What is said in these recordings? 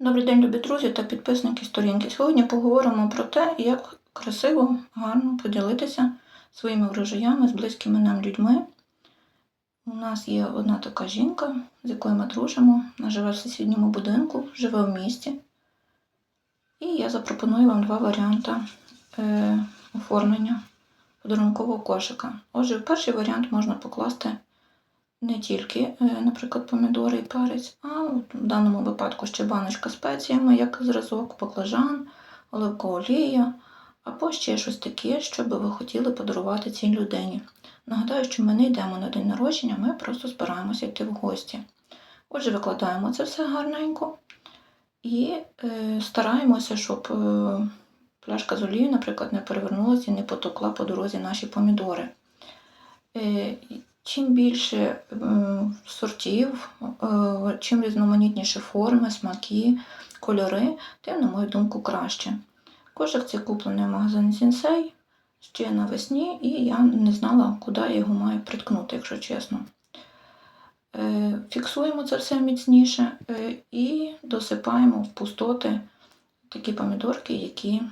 Добрий день, любі друзі та підписники сторінки. Сьогодні поговоримо про те, як красиво, гарно поділитися своїми врожаями з близькими нам людьми. У нас є одна така жінка, з якою ми дружимо. Вона живе в сусідньому будинку, живе в місті. І я запропоную вам два варіанти е, оформлення подарункового кошика. Отже, перший варіант можна покласти не тільки, е, наприклад, помідори і перець, а в даному випадку ще баночка спеціями, як зразок, баклажан, оливкова олія, або ще щось таке, що би ви хотіли подарувати цій людині. Нагадаю, що ми не йдемо на день народження, ми просто збираємося йти в гості. Отже, викладаємо це все гарненько і е, стараємося, щоб е, пляшка з олією, наприклад, не перевернулася і не потекла по дорозі наші помідори. Е, Чим більше сортів, е, чим різноманітніші форми, смаки, кольори, тим, на мою думку, краще. Кошик цей куплений в магазині Сінсей ще навесні, і я не знала, куди я його маю приткнути, якщо чесно. Е, Фіксуємо це все міцніше е, і досипаємо в пустоти такі помідорки, які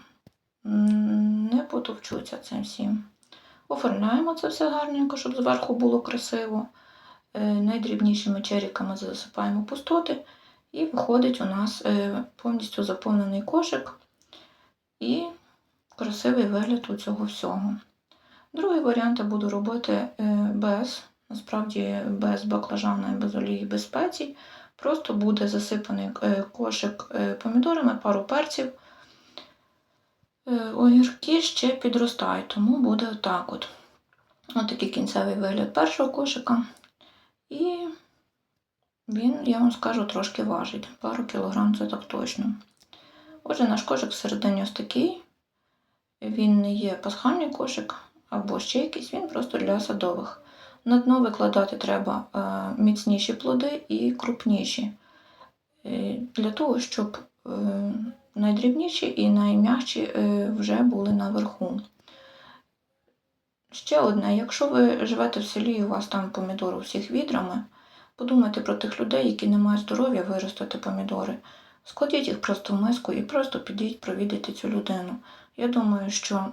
не потовчуться цим всім. Оформляємо це все гарненько, щоб зверху було красиво. Е, Найдрібнішими черіками засипаємо пустоти, і виходить у нас е, повністю заповнений кошик і красивий вигляд у цього всього. Другий варіант я буду робити е, без, насправді без баклажана, без олії, без спецій. Просто буде засипаний кошик помідорами, пару перців. Е, Огірки ще підростають, тому буде отак от. Ось такий кінцевий вигляд першого кошика. І він, я вам скажу, трошки важить. Пару кілограм це так точно. Отже, наш кошик всередині ось такий. Він не є пасхальний кошик або ще якийсь, він просто для садових. На дно викладати треба е, міцніші плоди і крупніші. Е, Для того, щоб найдрібніші і найм'якші е, вже були наверху. Ще одне, якщо ви живете в селі і у вас там помідори всіх відрами, подумайте про тих людей, які не мають здоров'я виростити помідори. Складіть їх просто в миску і просто підіть провідайте цю людину. Я думаю, що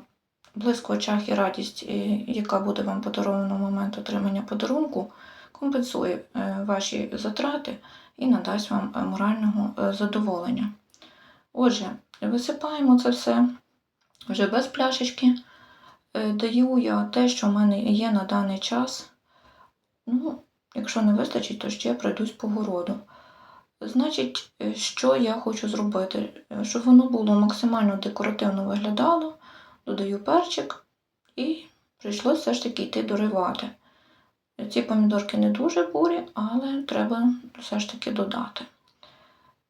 близько очах і радість, е, яка буде вам подарована в момент отримання подарунку, компенсує е, ваші затрати і надасть вам морального задоволення. Отже, висипаємо це все вже без пляшечки. Е, Даю я те, що в мене є на даний час. Ну, якщо не вистачить, то ще пройдусь по городу. Значить, е, що я хочу зробити? Е, Щоб воно було максимально декоративно виглядало, додаю перчик і прийшлося все ж таки йти доривати. Ці помідорки не дуже бурі, але треба все ж таки додати.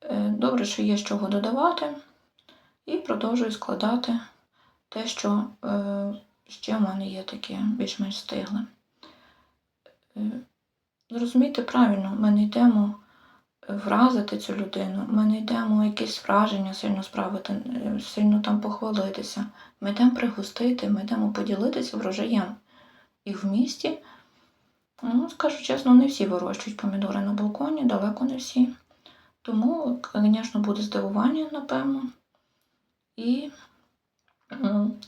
Е, Добре, що є з чого додавати, і продовжую складати те, що е, ще в мене є таке більш-менш стигле. Е, Зрозумійте правильно, ми не йдемо вразити цю людину, ми не йдемо якесь враження сильно справити, сильно там похвалитися. Ми йдемо пригостити, ми йдемо поділитися врожаєм. І в місті, ну, скажу чесно, не всі вирощують помідори на балконі, далеко не всі. Тому, звісно, буде здивування, напевно. І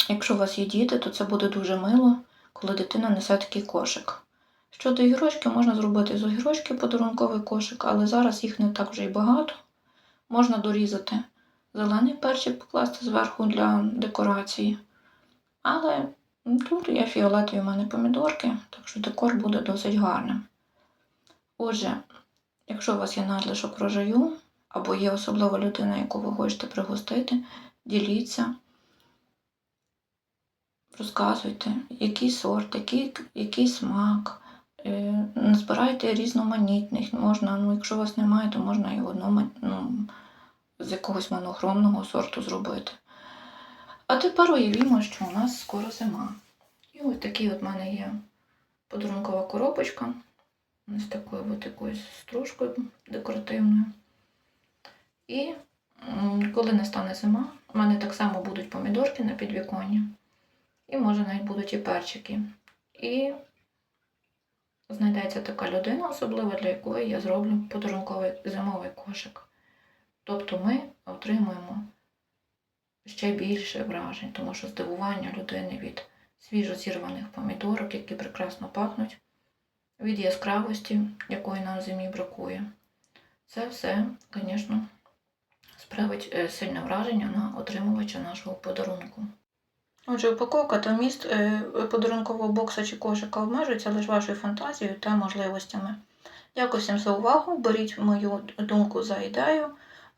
якщо у вас є діти, то це буде дуже мило, коли дитина несе такий кошик. Щодо огірочки, можна зробити з огірочки подарунковий кошик, але зараз їх не так вже й багато. Можна дорізати зелений перчик, покласти зверху для декорації. Але тут є фіолетові в мене помідорки, так що декор буде досить гарним. Отже, Якщо у вас є надлишок врожаю, або є особлива людина, яку ви хочете пригостити, діліться, розказуйте, який сорт, який, який смак. Е, Збирайте різноманітних. Можна, ну, якщо у вас немає, то можна і одну ну, з якогось монохромного сорту зробити. А тепер уявімо, що у нас скоро зима. І ось такий от в мене є подарункова коробочка з такою от якоюсь стружкою декоративною. І коли настане зима, у мене так само будуть помідорки на підвіконні. І може навіть будуть і перчики. І знайдеться така людина, особлива для якої я зроблю подарунковий зимовий кошик. Тобто ми отримуємо ще більше вражень, тому що здивування людини від свіжо зірваних помідорок, які прекрасно пахнуть, від яскравості, якої нам в зимі бракує. Це все, звісно, справить е, сильне враження на отримувача нашого подарунку. Отже, упаковка та вміст е, подарункового бокса чи кошика обмежується лише вашою фантазією та можливостями. Дякую всім за увагу. Беріть мою думку за ідею.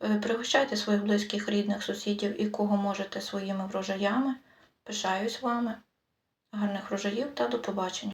Е, Пригощайте своїх близьких, рідних, сусідів і кого можете своїми врожаями. Пишаюсь вами. Гарних врожаїв та до побачення.